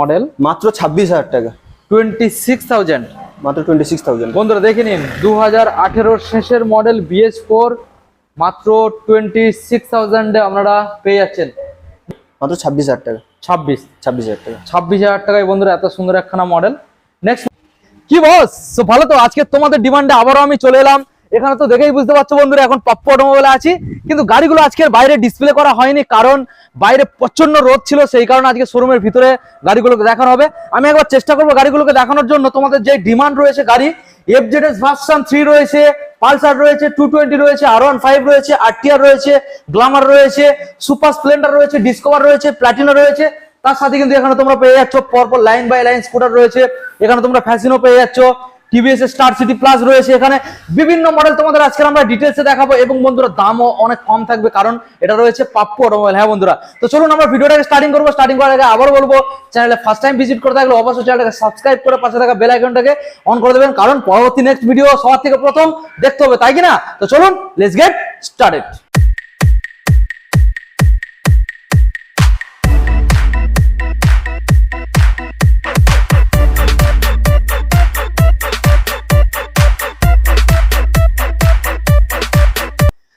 Model? মাত্র ছাব্বিশ হাজার টাকা। Twenty six thousand. মাত্র টোয়েন্টি সিক্স থাউজেন্ড। বন্ধুরা দেখে নিন দু হাজার আঠেরোর শেষের মডেল বিএস ফোর মাত্র টোয়েন্টি সিক্স থাউজেন্ডে আপনারা পেয়ে যাচ্ছেন। মাত্র ছাব্বিশ হাজার টাকা। ছাব্বিশ। ছাব্বিশ হাজার টাকা। ছাব্বিশ হাজার টাকায় বন্ধুরা এত সুন্দর একখানা মডেল। নেক্সট কি বস ভালো তো আজকে তোমাদের ডিমান্ডে আবারও আমি চলে এলাম। এখানে তো দেখেই বুঝতে পারছ বন্ধুরা, এখন পাপ্পু অটোমোবাইলে আছি। কিন্তু গাড়িগুলো আজকের বাইরে ডিসপ্লে করা হয়নি, কারণ বাইরে প্রচণ্ড রোদ ছিল, সেই কারণে আজকে শোরুমের ভিতরে গাড়িগুলোকে দেখানো হবে। আমি একবার চেষ্টা করব গাড়িগুলোকে দেখানোর জন্য। তোমাদের যে ডিমান্ড রয়েছে গাড়ি F Z S version three রয়েছে পালসার রয়েছে টু টোয়েন্টি রয়েছে আর ওয়ান ফাইভ রয়েছে আরটিআর রয়েছে গ্লামার রয়েছে সুপার স্প্লেন্ডার রয়েছে ডিসকভার রয়েছে প্লাটিনা রয়েছে। তার সাথে কিন্তু এখানে তোমরা পেয়ে যাচ্ছ, পরপর লাইন বাই লাইন স্কুটার রয়েছে। এখানে তোমরা ফ্যাসিনো পেয়ে যাচ্ছ। টিভিএস স্টার সিটি প্লাস রয়েছে এখানে। বিভিন্ন মডেল তোমাদের আজকে আমরা ডিটেলসে দেখাবো এবং বন্ধুরা, দামও অনেক কম থাকবে কারণ এটা রয়েছে পাপ্পু অটোমোবাইল হ্যাঁ বন্ধুরা, তো চলুন আমরা ভিডিওটাকে স্টার্টিং করব। স্টার্টিং করার আগে আবার বলব চ্যানেলে ফার্স্ট টাইম ভিজিট করে থাকলে অবশ্যই চ্যানেলটাকে সাবস্ক্রাইব করে পাশে থাকা বেল আইকনটাকে অন করে দেবেন। কারণ পরবর্তী নেক্সট ভিডিও সবার থেকে প্রথম দেখতে হবে, তাই কি না? তো চলুন লেটস গেট স্টার্টেড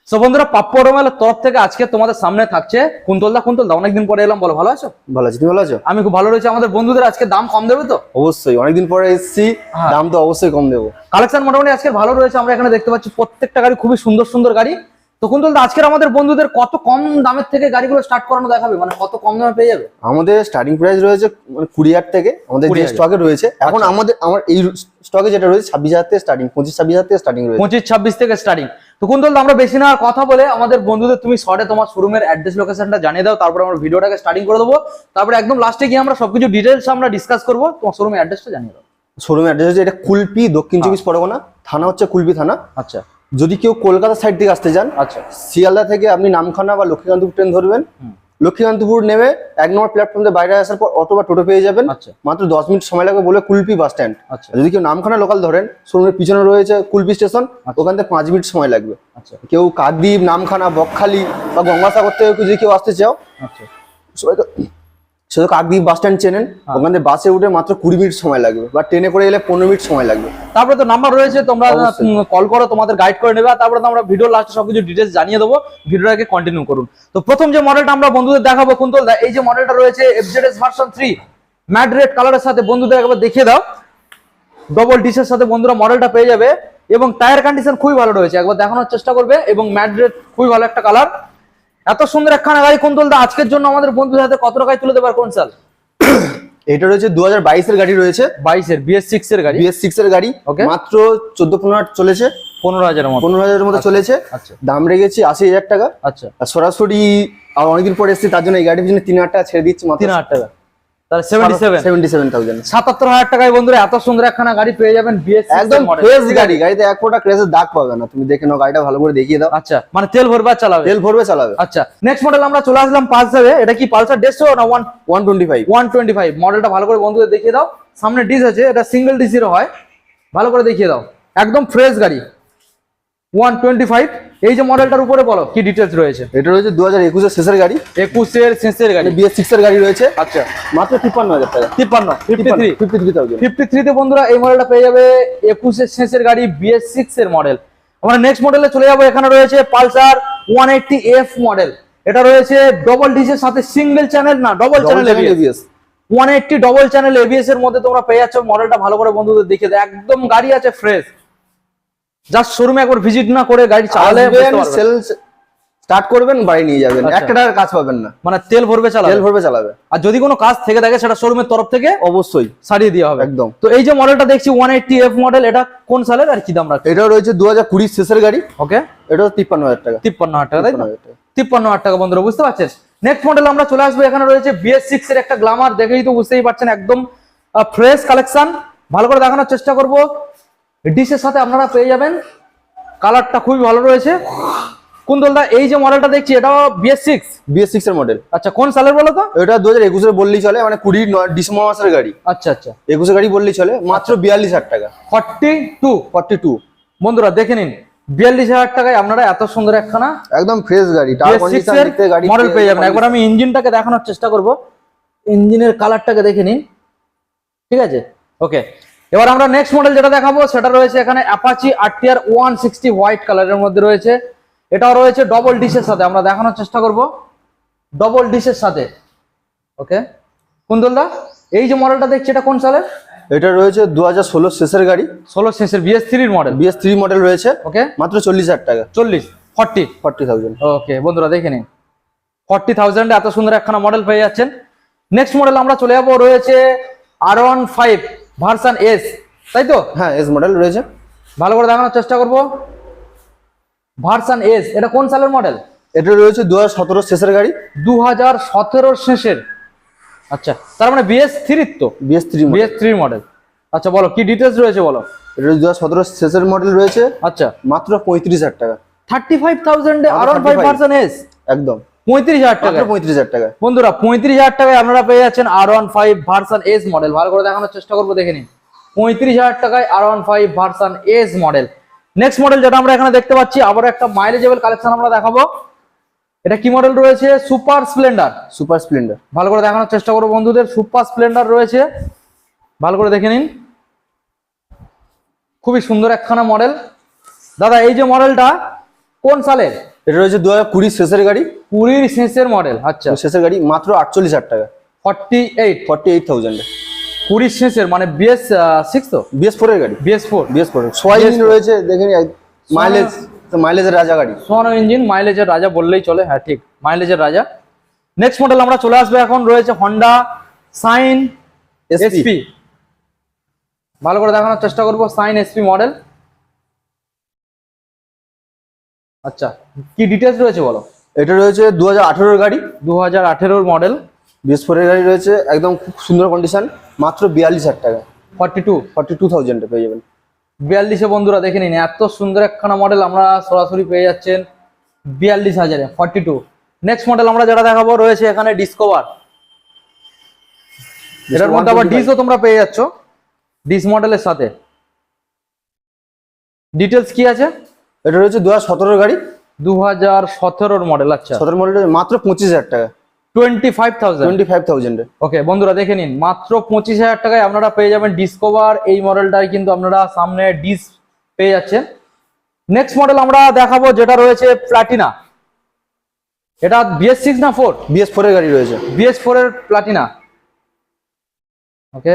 সো বন্ধুরা পাপ্পু রোমেলের তরফ থেকে আজকে তোমাদের সামনে থাকছে কুন্তলদা কুন্তলদা অনেকদিন পরে এলাম বলো ভালো আছো? ভালো আছি তুমি ভালো আছো? আমি খুব ভালো রয়েছে। আমাদের বন্ধুদের আজকে দাম কম দেবে তো? অবশ্যই অনেকদিন পরে এসেছি হ্যাঁ। দাম তো অবশ্যই কম দেবো। কালেকশন মোটামুটি আজকে ভালো রয়েছে। আমরা এখানে দেখতে পাচ্ছি প্রত্যেকটা গাড়ি খুবই সুন্দর সুন্দর গাড়ি। তো কুন্তল দা আজকের আমাদের বন্ধুদের কত কম দামের থেকে গাড়িগুলো স্টার্ট করানো দেখাবে? মানে কত কম দামে পেয়ে যাবে? আমাদের স্টার্টিং প্রাইস রয়েছে মানে কুড়ি হাজার থেকে আমাদের যে স্টকে রয়েছে এখন আচ্ছা। আমাদের আমার এই স্টকে যেটা রয়েছে ছাব্বিশ হাজার থেকে স্টার্টিং পঁচিশ ছাব্বিশ হাজার থেকে স্টার্টিং রয়েছে। পঁচিশ ছাব্বিশ থেকে স্টার্টিং তো কুন্তল দা আমরা বেশি না আর কথা বলে আমাদের বন্ধুদের তুমি শর্টে তোমার শোরুমের অ্যাড্রেস লোকেশনটা জানিয়ে দাও তারপর আমরা ভিডিওটাকে স্টার্টিং করে দেবো। তারপরে একদম লাস্টে গিয়ে আমরা সবকিছু ডিটেলস আমরা ডিসকাস করব তোমার শোরুমের অ্যাড্রেসটা জানিয়ে দাও। শোরুমের অ্যাড্রেস হচ্ছে এটা কুলপি দক্ষিণ চব্বিশ পরগনা থানা হচ্ছে কুলপি থানা। আচ্ছা। যদি কেউ কলকাতা সাইড থেকে আসতে চান আচ্ছা। শিয়ালদা থেকে আপনি নামখানা বা লক্ষ্মীকান্তপুর ট্রেন ধরবেন। লক্ষ্মীকান্তপুর নেমে এক নম্বর প্ল্যাটফর্ম থেকে বাইরে আসার পর অটো বা টোটো পেয়ে যাবেন। আচ্ছা। মাত্র দশ মিনিট সময় লাগবে বলে কুলপি বাস স্ট্যান্ড আচ্ছা। যদি কেউ নামখানা লোকাল ধরেন শোরুমের পিছনে রয়েছে কুলপি স্টেশন ওখান থেকে পাঁচ মিনিট সময় লাগবে। আচ্ছা। কেউ কাকদ্বীপ নামখানা বকখালি বা গঙ্গাসাগর থেকে যদি কেউ আসতে চাও আচ্ছা। সবাই তো তো কাকদ্বীপ বাস স্ট্যান্ড চেনেন হ্যাঁ। ওখান থেকে বাসে উঠে মাত্র কুড়ি মিনিট সময় লাগবে বা ট্রেনে করে এলে পনেরো মিনিট সময় লাগবে। তারপরে তো নাম্বার রয়েছে তোমরা কল করো তোমাদের গাইড করে নেবে আর তারপরে তো আমরা ভিডিও লাস্টে সবকিছু ডিটেলস জানিয়ে দেবো ভিডিওটাকে কন্টিনিউ করুন। তো প্রথম যে মডেলটা আমরা বন্ধুদের দেখাবো কুন্তল দা এই যে মডেলটা রয়েছে FZS version three mad red কালারের সাথে বন্ধুদের একবার দেখিয়ে দাও। ডবল ডিসের সাথে বন্ধুরা মডেলটা পেয়ে যাবে এবং টায়ার কন্ডিশন খুবই ভালো রয়েছে একবার দেখানোর চেষ্টা করবে এবং ম্যাড রেড খুবই ভালো একটা কালার এত সুন্দর একখানা গাড়ি কোন দা আজকের জন্য আমাদের বন্ধুদের হাতে কত টাকায় তুলে দেবার কোন সাল এটা রয়েছে দু হাজার বাইশের গাড়ি রয়েছে। বাইশের বিএস সিক্স এর গাড়ি? বিএস সিক্স এর গাড়ি। ওকে। মাত্র চোদ্দ পনেরো চলেছে। পনেরো হাজারের মতো। পনেরো হাজারের মতো চলেছে। আচ্ছা। দাম রেখেছি আশি হাজার টাকা। আচ্ছা। আর সরাসরি আর অনেকদিন পরে এসেছি তার জন্য এই গাড়ির পিছনে তিন হাজার টাকা ছেড়ে দিচ্ছি তিন হাজার টাকা। সাতাত্তর হাজার টাকায় বন্ধুরা এত সুন্দর একখানা গাড়ি পেয়ে যাবেন একদম ফ্রেশ গাড়ি গাড়িতে এক ফোটা দাগ পাবে না। তুমি দেখে নাও গাড়িটা ভালো করে দেখিয়ে দাও। আচ্ছা মানে তেল ভরবে চালাবে। তেল ভরবে চালাবে। আচ্ছা নেক্সট মডেল আমরা চলে আসলাম পালসারে। এটা কি পালসার না one one twenty five one twenty five মডেলটা ভালো করে বন্ধুদের দেখিয়ে দাও। সামনে ডিস আছে এটা সিঙ্গেল ডিসির হয়। ভালো করে দেখিয়ে দাও। একদম ফ্রেশ গাড়ি। ওয়ান টোয়েন্টি ফাইভ এই যে মডেলটার উপরে বলো কি ডিটেলস রয়েছে? এটা রয়েছে দু হাজার একুশের শেষের গাড়ি। একুশের শেষের গাড়ি। বিএস সিক্স এর গাড়ি রয়েছে। আচ্ছা। মাত্র তিপ্পান্ন হাজার টাকা। তিপ্পান্ন fifty three fifty three thousand fifty থ্রিতে বন্ধুরা এই মডেলটা পেয়ে যাবে একুশের শেষের গাড়ি বিএস সিক্স এর মডেল আমরা নেক্সট মডেলে চলে যাব এখানে রয়েছে Pulsar one eighty F model এটা রয়েছে ডবল ডিসের সাথে সিঙ্গেল চ্যানেল না double channel ABS one eighty double channel ABS এর মধ্যে তোমরা পেয়ে যাচ্ছ মডেলটা ভালো করে বন্ধুদের দেখে দাও। একদম গাড়ি আছে ফ্রেশ জাস্ট শোরুমে একবার ভিজিট না করে গাড়ি চালালে। সেলস স্টার্ট করবেন বাড়ি নিয়ে যাবেন। আচ্ছা। একটা টাকার কাজ পাবেন না। মানে তেল ভরবে চালাবে। তেল ভরবে চালাবে। আর যদি কোনো কাজ থেকে থাকে সেটা শোরুমের তরফ থেকে অবশ্যই। সারিয়ে দেওয়া হবে। একদম। তো এই যে মডেলটা দেখছি ওয়ান এইটটি এফ মডেল এটা কোন সালের আর কি দাম রাখছে এটা রয়েছে দু হাজার কুড়ির শেষের গাড়ি। ওকে এটা তিপ্পান্ন হাজার টাকা। তিপ্পান্ন হাজার টাকা তাই? তিপ্পান্ন হাজার টাকা। তিপ্পান্ন হাজার টাকা বন্ধুরা বুঝতে পারছেন? নেক্সট মডেল আমরা চলে আসব এখানে রয়েছে বিএস সিক্স এর একটা গ্লামার দেখেই তো বুঝতেই পারছেন একদম ফ্রেশ কালেকশন ভালো করে দেখানোর চেষ্টা করব। ডিসের সাথে আপনারা পেয়ে যাবেন। কালারটা খুবই ভালো রয়েছে। কুন্দলদা এই যে মডেলটা দেখছি এটাও বিএস সিক্স বিএস সিক্স এর মডেল আচ্ছা কোন সালের বলো তো? এটা দু হাজার একুশের বললেই চলে মানে কুড়ি ডিসেম্বর মাসের গাড়ি। আচ্ছা আচ্ছা। একুশে গাড়ি বললেই চলে মাত্র বিয়াল্লিশ হাজার টাকা। ফর্টি টু ফর্টি টু বন্ধুরা দেখে নিন। বিয়াল্লিশ হাজার টাকায় আপনারা এত সুন্দর একখানা একদম ফ্রেশ গাড়ি টায়ার BS6 কন্ডিশন এর দিতে গাড়ি মডেল পেয়ে যাবেন। একবার আমি ইঞ্জিনটাকে দেখানোর চেষ্টা করব। ইঞ্জিনের কালারটাকে দেখে নিন। ঠিক আছে? ওকে এবার আমরা নেক্সট মডেল যেটা দেখাবো সেটা রয়েছে এখানে Apache RTR one sixty white কালারের মধ্যে রয়েছে। এটাও রয়েছে ডবল ডিশের সাথে আমরা দেখানোর চেষ্টা করব। ডবল ডিশের সাথে। ওকে কুন্দলদা এই যে মডেলটা দেখছি এটা কোন সালের এটা রয়েছে দু হাজার ষোলো শেষের গাড়ি। ষোলো শেষের বিএস থ্রির মডেল বিএস থ্রি মডেল রয়েছে। ওকে মাত্র চল্লিশ হাজার টাকা। চল্লিশ ফর্টি ফর্টি থাউজেন্ড ওকে বন্ধুরা দেখে নিন। ফর্টি থাউজেন্ডে এত সুন্দর একখানা মডেল পেয়ে যাচ্ছেন। নেক্সট মডেল আমরা চলে যাব রয়েছে R one five version S তাই তো? হ্যাঁ এস মডেল রয়েছে। ভালো করে দেখানোর চেষ্টা করব। ভার্সান এস এটা কোন সালের মডেল এটা রয়েছে দু হাজার সতেরো শেষের গাড়ি। দু হাজার শেষের। আচ্ছা তার মানে বিএস থ্রির তো? BS three BS three model আচ্ছা বলো কি ডিটেলস রয়েছে বলো? এটা দু হাজার সতেরো শেষের মডেল রয়েছে। আচ্ছা। মাত্র পঁয়ত্রিশ হাজার টাকা। থার্টি ফাইভ থাউজেন্ডে আর ফাইভ 35 ভার্সান এস? একদম। পঁয়ত্রিশ হাজার টাকা পঁয়ত্রিশ হাজার টাকা বন্ধুরা পঁয়ত্রিশ হাজার টাকায় আপনারা পেয়ে যাচ্ছেন R one five version S model ভালো করে দেখানোর চেষ্টা করব দেখে নিন। পঁয়ত্রিশ হাজার টাকায় R one five version S model next model যেটা আমরা এখানে দেখতে পাচ্ছি আবার একটা মাইলেজেবল কালেকশন আমরা দেখাবো। এটা কি মডেল রয়েছে? সুপার স্প্লেন্ডার সুপার স্প্লেন্ডার ভালো করে দেখানোর চেষ্টা করব বন্ধুদের। সুপার স্প্লেন্ডার রয়েছে। ভালো করে দেখে নিন। খুবই সুন্দর একখানা মডেল দাদা এই যে মডেলটা কোন সালের? এটা রয়েছে দু হাজার কুড়ির শেষের গাড়ি। কুড়ির শেষের মডেল আচ্ছা। শেষের গাড়ি মাত্র আটচল্লিশ হাজার টাকা। Forty eight forty eight thousand কুড়ির শেষের মানে বিএস সিক্স তো? বিএস ফোরের গাড়ি। বিএস ফোর বিএস ফোর ছয় ইঞ্জিন রয়েছে দেখে মাইলেজ মাইলেজের রাজা গাড়ি। সোয়ানো ইঞ্জিন মাইলেজের রাজা বললেই চলে হ্যাঁ ঠিক মাইলেজের রাজা। নেক্সট মডেল আমরা চলে আসবে এখন রয়েছে হন্ডা সাইন এসপি ভালো করে দেখানোর চেষ্টা করব সাইন এসপি মডেল আচ্ছা কি ডিটেলস রয়েছে বলো? এটা রয়েছে দু হাজার গাড়ি। দু হাজার আঠেরোর মডেল বিএস ফোরের গাড়ি রয়েছে একদম খুব সুন্দর কন্ডিশন মাত্র বিয়াল্লিশ হাজার টাকা। Forty two? ফর্টি টু থাউজেন্ডে পেয়ে যাবেন। বিয়াল্লিশে বন্ধুরা দেখে নিন এত সুন্দর একখানা মডেল আমরা সরাসরি পেয়ে যাচ্ছেন বিয়াল্লিশ হাজারে ফর্টি টু। নেক্সট মডেল আমরা যারা দেখাবো রয়েছে এখানে ডিসকভার এটার মধ্যে আবার ডিসও তোমরা পেয়ে যাচ্ছ ডিস মডেলের সাথে। ডিটেলস কি আছে? এটা রয়েছে দু হাজার গাড়ি। দু হাজার সতেরোর মডেল আচ্ছা। সতেরো মডেল মাত্র পঁচিশ হাজার টাকা। Twenty five thousand twenty five থাউজেন্ডে okay বন্ধুরা দেখে নিন মাত্র পঁচিশ হাজার টাকায় আপনারা পেয়ে যাবেন ডিসকভার এই মডেলটাই কিন্তু আপনারা সামনে ডিস পেয়ে যাচ্ছেন। নেক্সট মডেল আমরা দেখাবো যেটা রয়েছে প্লাটিনা এটা বিএস সিক্স না ফোর বিএস ফোরের গাড়ি রয়েছে। বিএস ফোর এর প্লাটিনা ওকে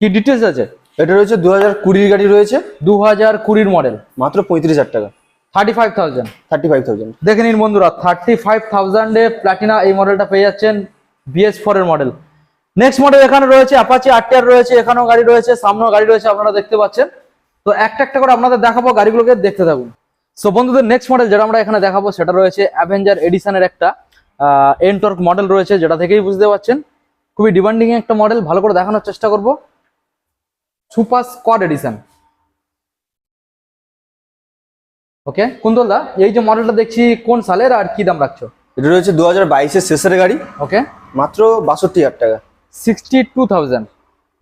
কি ডিটেলস আছে? এটা রয়েছে দু হাজার কুড়ির গাড়ি রয়েছে। দু হাজার কুড়ির মডেল মাত্র পঁয়ত্রিশ হাজার টাকা। Thirty five thousand thirty five thousand দেখে নিন বন্ধুরা থার্টি ফাইভ থাউজেন্ডে প্লাটিনা এই মডেলটা পেয়ে যাচ্ছেন বিএস ফোর এর মডেল নেক্সট মডেল এখানে রয়েছে অ্যাপাচি আরটিআর রয়েছে এখানেও গাড়ি রয়েছে সামনেও গাড়ি রয়েছে আপনারা দেখতে পাচ্ছেন। তো একটা একটা করে আপনাদের দেখাবো গাড়িগুলোকে দেখতে থাকুন। সো বন্ধুদের নেক্সট মডেল যেটা আমরা এখানে দেখাবো সেটা রয়েছে অ্যাভেঞ্জার এডিশনের একটা এনটর্ক মডেল রয়েছে যেটা থেকেই বুঝতে পারছেন খুবই ডিমান্ডিং একটা মডেল ভালো করে দেখানোর চেষ্টা করব। Super squad edition. Okay Kuntal দা এই যে মডেলটা দেখছি কোন সালের আর কি দাম রাখছো? এটা রয়েছে দু হাজার বাইশের শেষের গাড়ি। ওকে। মাত্র বাষট্টি হাজার টাকা। সিক্সটি টু থাউজেন্ড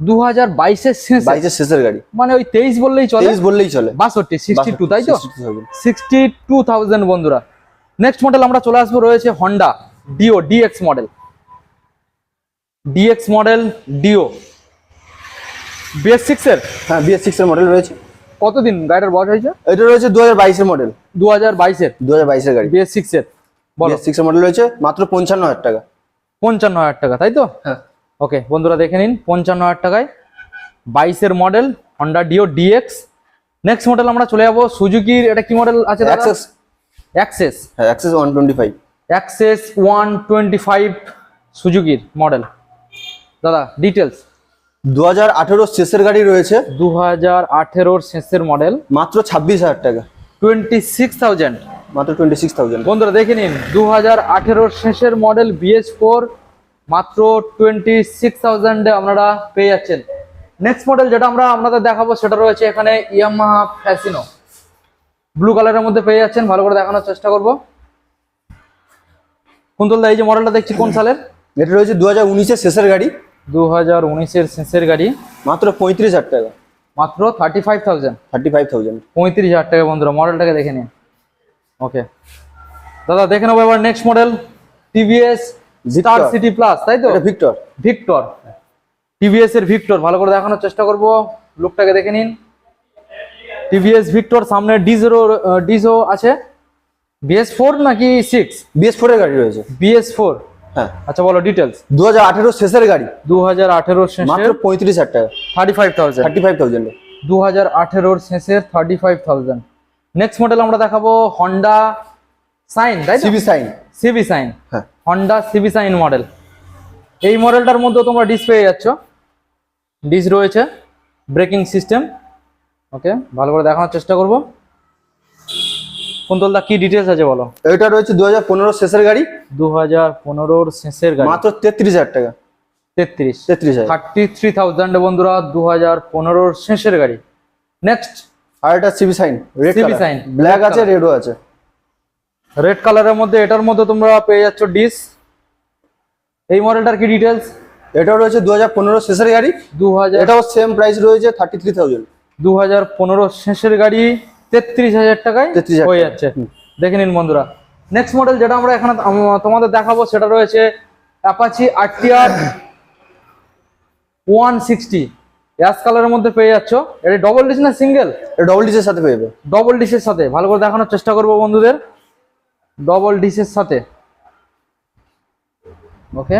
দু হাজার বাইশের শেষ বাইশের শেষের গাড়ি। মানে ওই তেইশ বললেই চলে? তেইশ বললেই চলে। বাষট্টি সিক্সটি টু তাই তো? 62,000 সিক্সটি টু থাউজেন্ড বন্ধুরা। নেক্সট মডেল আমরা চলে আসব রয়েছে Honda Dio DX model DX model Dio BS six এর? হ্যাঁ বিএস সিক্স এর মডেল রয়েছে। কতদিন? গাড়িটার বয়স হয়েছে? এটা রয়েছে দু হাজার বাইশের মডেল দু হাজার বাইশের দু হাজার বাইশের গাড়ি। বিএস সিক্স এর। বলো। বিএস সিক্স এর মডেল রয়েছে মাত্র পঞ্চান্ন হাজার টাকা। পঞ্চান্ন হাজার টাকা তাই তো? হ্যাঁ। ওকে বন্ধুরা দেখে নিন পঞ্চান্ন হাজার টাকায় বাইশের model Honda Dio DX next model আমরা চলে যাব সুজুকির এটা কি মডেল আছে অ্যাক্সেস অ্যাক্সেস হ্যাঁ Access one twenty five Access one twenty five সুজুকির model দাদা ডিটেলস দু হাজার আঠেরো শেষের গাড়ি রয়েছে। দু হাজার আঠেরোর শেষের মডেল। মাত্র ছাব্বিশ হাজার টাকা। Twenty six thousand. মাত্র টোয়েন্টি সিক্স থাউজেন্ড। বন্ধুরা দেখে নিন দু হাজার আঠেরোর শেষের মডেল বিএস ফোর মাত্র টোয়েন্টি সিক্স থাউজেন্ডে আপনারা পেয়ে যাচ্ছেন। নেক্সট মডেল যেটা আমরা আপনাদের দেখাবো সেটা রয়েছে এখানে ইয়ামাহা ফ্যাসিনো ব্লু কালারের মধ্যে পেয়ে যাচ্ছেন ভালো করে দেখানোর চেষ্টা করব। কুন্তলদা এই যে মডেলটা দেখছি কোন সালের? এটা রয়েছে দু হাজার উনিশের শেষের গাড়ি। দু হাজার উনিশের শেষের গাড়ি। মাত্র পঁয়ত্রিশ হাজার টাকা। মাত্র thirty five thousand thirty five thousand পঁয়ত্রিশ হাজার টাকা বন্ধুরা মডেলটাকে দেখে নিন। ওকে দাদা দেখে নেব এবার next model TVS Star City Plus তাই তো? এটা ভিক্টর ভিক্টর টিভিএস এর ভিক্টর ভালো করে দেখানোর চেষ্টা করব। লোকটাকে দেখে নিন। টিভিএস ভিক্টর সামনে ডিজেরো ডিজো আছে। বিএস ফোর নাকি সিক্স বিএস ফোর এর গাড়ি রয়েছে। বিএস ফোর হ্যাঁ। আচ্ছা বলো ডিটেলস দু হাজার আঠেরো শেষের গাড়ি। দু হাজার মাত্র পঁয়ত্রিশ হাজার টাকা। Thirty five thousand thirty five thousand দু হাজার আঠেরোর শেষের thirty five thousand next model আমরা দেখাবো হন্ডা সাইন তাই সিবি সাইন সিবি সাইন হ্যাঁ। হন্ডা সিবি সাইন মডেল এই মডেলটার মধ্যে তোমরা ডিস পেয়ে যাচ্ছ। ডিস রয়েছে। ব্রেকিং সিস্টেম ওকে ভালো করে দেখানোর চেষ্টা করব। কুন্তলদা কি ডিটেলস আছে বলো? এটা রয়েছে দু হাজার পনেরো শেষের গাড়ি। দু হাজার শেষের গাড়ি। মাত্র তেত্রিশ হাজার টাকা। তেত্রিশ। তেত্রিশ থার্টি থ্রি থাউজেন্ড বন্ধুরা দু হাজার শেষের গাড়ি। নেক্সট আর এটা CB Shine red CB sign, black আছে রেডও আছে। রেড কালারের মধ্যে এটার মধ্যে তোমরা পেয়ে যাচ্ছ ডিস এই মডেলটার কি ডিটেলস এটা রয়েছে দু হাজার পনেরো শেষের গাড়ি। দু হাজার এটাও সেম প্রাইস রয়েছে থার্টি থ্রি থাউজেন্ড দু হাজার পনেরো শেষের গাড়ি। তেত্রিশ হাজার টাকায় 33,000 হয়ে। যাচ্ছে। দেখে নিন বন্ধুরা। নেক্সট মডেল যেটা আমরা এখানে তোমাদের দেখাবো সেটা রয়েছে Apache RTR one sixty ash কালারের মধ্যে পেয়ে যাচ্ছ। এটা ডবল ডিস না সিঙ্গেল এটা ডবল ডিসের সাথে পেয়ে যাবে। ডবল ডিশের সাথে। ভালো করে দেখানোর চেষ্টা করব বন্ধুদের। ডবল ডিশের সাথে। ওকে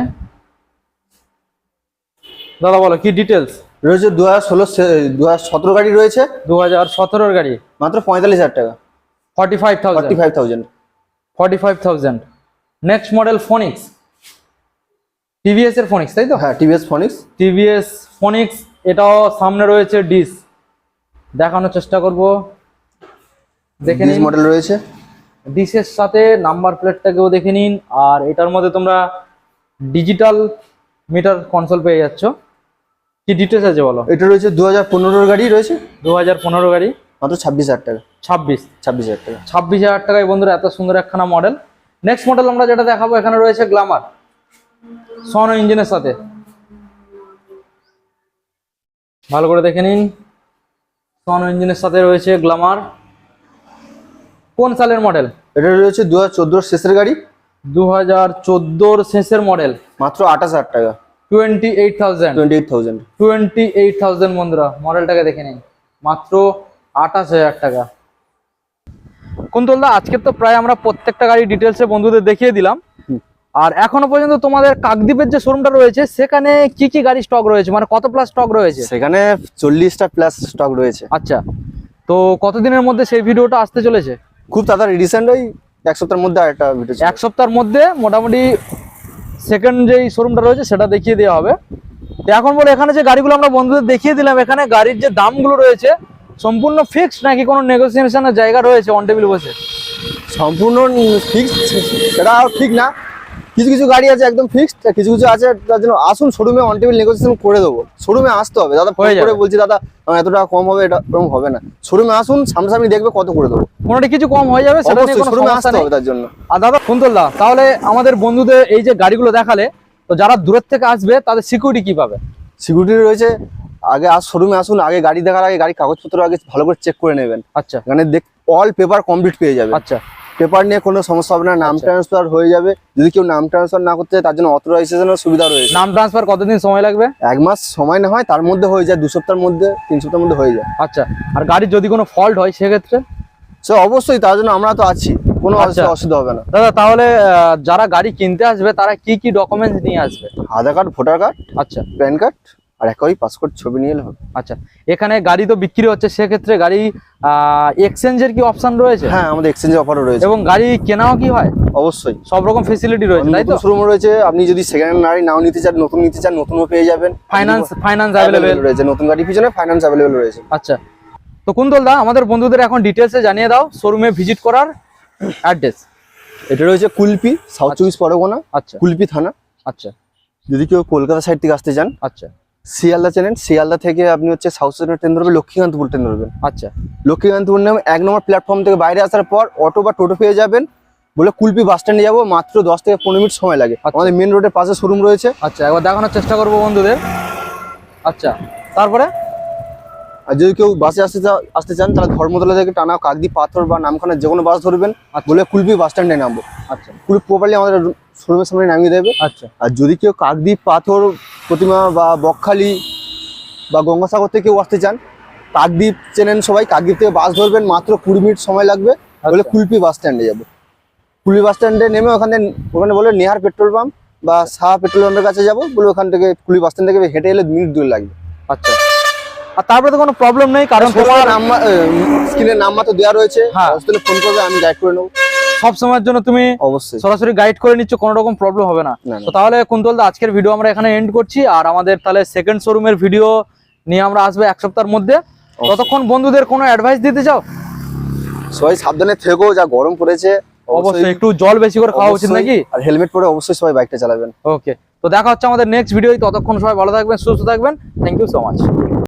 দাদা বলো কি ডিটেলস রয়েছে দু হাজার ষোলো দু হাজার সতেরো গাড়ি রয়েছে। দু হাজার সতেরোর গাড়ি। মাত্র পঁয়তাল্লিশ হাজার টাকা। Forty five thousand forty five thousand forty five thousand next model Phoenix TVS এর ফোনিক্স তাই তো? হ্যাঁ টিভিএস ফোনিক্স টিভিএস ফোনিক্স এটাও সামনে রয়েছে ডিস। দেখানোর চেষ্টা করব। দেখে নিন। মডেল রয়েছে। ডিসের সাথে নাম্বার প্লেটটাকেও দেখে নিন। আর এটার মধ্যে তোমরা ডিজিটাল মিটার কনসোল পেয়ে যাচ্ছ। কি ডিটেলস আছে বলো? এটা রয়েছে দু হাজার পনেরোর গাড়ি রয়েছে। দু হাজার পনেরো গাড়ি। মাত্র ছাব্বিশ হাজার টাকা। ছাব্বিশ। ছাব্বিশ হাজার টাকা। ছাব্বিশ হাজার টাকায় বন্ধুরা এত সুন্দর একখানা মডেল নেক্সট মডেল আমরা যেটা দেখাবো এখানে রয়েছে গ্লামার সন ইঞ্জিনের সাথে। ভালো করে দেখে নিন। সন ইঞ্জিনের সাথে রয়েছে গ্লামার কোন সালের মডেল এটা রয়েছে দু হাজার চোদ্দোর শেষের গাড়ি। দু হাজার চোদ্দোর শেষের মডেল মাত্র আঠাশ হাজার টাকা। Twenty eight thousand twenty eight thousand twenty eight thousand বন্ধুরা মডেলটাকে দেখে নিন। মাত্র আঠাশ হাজার টাকা। কুন্তলদা আজকে তো প্রায় আমরা প্রত্যেকটা গাড়ি ডিটেলসে বন্ধুদের দেখিয়ে দিলাম। আর এখনও পর্যন্ত তোমাদের কাকদ্বীপের যে শোরুমটা রয়েছে সেখানে কি কি গাড়ি স্টক রয়েছে? মানে কত প্লাস স্টক রয়েছে? সেখানে চল্লিশটা প্লাস স্টক রয়েছে। আচ্ছা। তো কতদিনের মধ্যে সেই ভিডিওটা আসতে চলেছে? খুব তাড়াতাড়ি রিসেন্ট ওই এক সপ্তাহের মধ্যে আরেকটা ভিডিও এক সপ্তাহের মধ্যে মোটামুটি সেকেন্ড যেই শোরুমটা রয়েছে সেটা দেখিয়ে দেওয়া হবে। তো এখন বলে এখানে যে গাড়িগুলো আমরা বন্ধুদের দেখিয়ে দিলাম এখানে গাড়ির যে দামগুলো রয়েছে সম্পূর্ণ ফিক্সড নাকি কোনো নেগোসিয়েশনের জায়গা রয়েছে অন টেবিল বসে? সম্পূর্ণ ফিক্সড সেটা ঠিক না। কিছু কিছু গাড়ি আছে একদম ফিক্সড কিছু কিছু আছে তার জন্য আসুন শোরুমে অন টেবিল নেগোসিয়েশন করে দেবো। শোরুমে আসতে হবে। দাদা ফোন হয়ে যাবে। করে বলছি দাদা এত টাকা কম হবে এটা এরকম হবে না। শোরুমে আসুন সামনাসামনি দেখবে কত করে দেবো। কোনোটা কিছু কম হয়ে যাবে সেটা নিয়ে কোনো শোরুমে আসতে হবে তার জন্য। আর দাদা কুন্তলদা তাহলে আমাদের বন্ধুদের এই যে গাড়িগুলো দেখালে তো যারা দূরের থেকে আসবে তাদের সিকিউরিটি কি পাবে? সিকিউরিটি রয়েছে আগে আস শোরুমে আসুন আগে গাড়ি দেখার আগে গাড়ি কাগজপত্র আগে ভালো করে চেক করে নেবেন। আচ্ছা। এখানে দেখ অল পেপার কমপ্লিট পেয়ে যাবে। আচ্ছা। পেপার নিয়ে কোনো সমস্যা হবে না নাম আচ্ছা। ট্রান্সফার হয়ে যাবে। যদি কেউ নাম ট্রান্সফার না করতে তার জন্য অথরাইজেশনের সুবিধা রয়েছে। নাম ট্রান্সফার কতদিন সময় লাগবে? এক মাস সময় না হয় তার মধ্যে হয়ে যায় দু সপ্তাহের মধ্যে তিন সপ্তাহের মধ্যে হয়ে যায়। আচ্ছা। আর গাড়ির যদি কোনো ফল্ট হয় সেক্ষেত্রে? সে অবশ্যই তার জন্য আমরা তো আছি কোনো আচ্ছা। অসুবিধা হবে না। দাদা তাহলে যারা গাড়ি কিনতে আসবে তারা কি কি ডকুমেন্টস নিয়ে আসবে? আধার কার্ড ভোটার কার্ড আচ্ছা। প্যান কার্ড আর এক কপি পাসপোর্ট ছবি নিয়ে এলে হবে। আচ্ছা এখানে গাড়ি তো বিক্রি হচ্ছে সেক্ষেত্রে গাড়ি এক্সচেঞ্জের কি অপশন রয়েছে? হ্যাঁ আমাদের এক্সচেঞ্জ অফারও রয়েছে। এবং গাড়ি কেনাও কি হয়? অবশ্যই। সব রকম ফেসিলিটি রয়েছে তাই তো? শোরুম রয়েছে আপনি যদি সেকেন্ড হ্যান্ড গাড়ি নাও নিতে চান নতুন নিতে চান নতুনও পেয়ে যাবেন। ফাইন্যান্স ফাইন্যান্স অ্যাভেলেবেল রয়েছে নতুন গাড়ির পিছনে ফাইন্যান্স অ্যাভেলেবেল রয়েছে। আচ্ছা তো কুন্তল দা আমাদের বন্ধুদের এখন ডিটেলসে জানিয়ে দাও শোরুমে ভিজিট করার অ্যাড্রেস এটা রয়েছে কুলপি সাউথ চব্বিশ পরগনা আচ্ছা। কুলপি থানা। আচ্ছা। যদি কেউ কলকাতা সাইড থেকে আসতে চান আচ্ছা। শিয়ালদা চেনেন শিয়ালদা থেকে আপনি হচ্ছে সাউথ সেন্টার ট্রেন ধরবেন লক্ষ্মীকান্তপুর ট্রেন ধরবেন। আচ্ছা। লক্ষ্মীকান্তপুর নামে এক নম্বর প্ল্যাটফর্ম থেকে বাইরে আসার পর অটো বা টোটো পেয়ে যাবেন। বলে কুলপি বাস স্ট্যান্ডে যাব মাত্র দশ থেকে পনেরো মিনিট সময় লাগে। আচ্ছা। আমাদের মেন রোডের পাশে শোরুম রয়েছে। আচ্ছা একবার দেখানোর চেষ্টা করব বন্ধুদের। আচ্ছা তারপরে? আর যদি কেউ বাসে আসতে আসতে চান তাহলে ধর্মতলা থেকে টানা কাকদি পাথর বা নামখানা যে কোনো বাস ধরবেন। আচ্ছা। বলে কুলপি বাস স্ট্যান্ডে নামবো। আচ্ছা। কুলপি প্রপারলি আমাদের শোরুমের সামনে নামিয়ে দেবে। আচ্ছা। আর যদি কেউ কাকদি পাথর প্রতিমা বা বকখালি বা গঙ্গাসাগর থেকে কেউ আসতে চান কাকদ্বীপ চেনেন সবাই কাকদ্বীপ থেকে বাস ধরবেন মাত্র কুড়ি মিনিট সময় লাগবে। বলে আচ্ছা। কুলপি বাস স্ট্যান্ডে যাব। কুলপি বাস স্ট্যান্ডে নেমে ওখানে ওখানে বলে নেহার পেট্রোল পাম্প বা সাহা পেট্রোল পাম্পের কাছে যাব বলে ওখান থেকে কুলপি বাস স্ট্যান্ড থেকে হেঁটে এলে মিনিট দূরে লাগবে। আচ্ছা। আর তারপরে তো কোনো প্রবলেম নেই কারণ তোমার নাম্বার স্ক্রিনের নাম্বার তো দেওয়া রয়েছে হ্যাঁ। ফোন করবে আমি গাইড করে নেব। সব সময়ের জন্য তুমি অবশ্যই। সরাসরি গাইড করে নিচ্ছ কোনো রকম প্রবলেম হবে না। তো তাহলে কুন্তল দা আজকের ভিডিও আমরা এখানে এন্ড করছি আর আমাদের তাহলে সেকেন্ড শোরুমের ভিডিও নিয়ে আমরা আসব এক সপ্তাহের মধ্যে। ততক্ষণ বন্ধুদের কোনো অ্যাডভাইস দিতে চাও? সবাই সাবধানে থেকো যা গরম পড়েছে অবশ্যই। একটু জল বেশি করে খাওয়া উচিত নাকি? আর হেলমেট পরে অবশ্যই সবাই বাইকটা চালাবেন। ওকে তো দেখা হচ্ছে আমাদের নেক্সট ভিডিও ততক্ষণ সবাই ভালো থাকবেন সুস্থ থাকবেন। Thank you so much